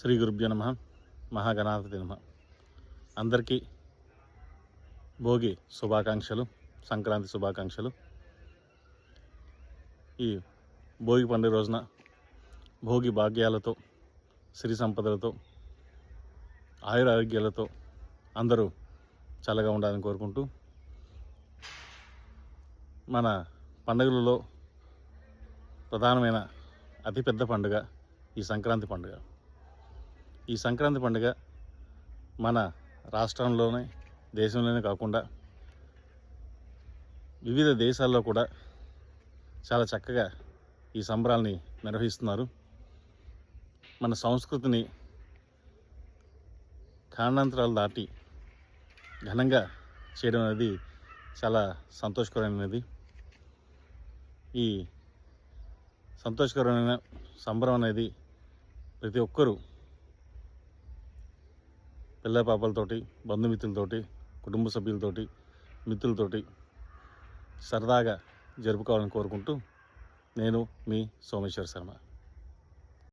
శ్రీ గురుభ్యో నమ. మహాగణాధిపతి నమ. అందరికీ భోగి శుభాకాంక్షలు సంక్రాంతి శుభాకాంక్షలు. ఈ భోగి పండుగ రోజున భోగి భాగ్యాలతో సిరి సంపదలతో ఆయురారోగ్యాలతో అందరూ చల్లగా ఉండాలని కోరుకుంటూ మన పండుగలలో ప్రధానమైన అతిపెద్ద పండుగ ఈ సంక్రాంతి పండుగ. ఈ సంక్రాంతి పండుగ మన రాష్ట్రంలోనే దేశంలోనే కాకుండా వివిధ దేశాల్లో కూడా చాలా చక్కగా ఈ సంబరాల్ని నిర్వహిస్తున్నారు. మన సంస్కృతిని కారణాంతరాలు దాటి ఘనంగా చేయడం అనేది చాలా సంతోషకరమైనది. ఈ సంతోషకరమైన సంబరం అనేది ప్రతి ఒక్కరూ పిల్ల పాపలతోటి బంధుమిత్రులతోటి కుటుంబ సభ్యులతోటి మిత్రులతోటి సరదాగా జరుపుకోవాలని కోరుకుంటూ నేను మీ సోమేశ్వర శర్మ.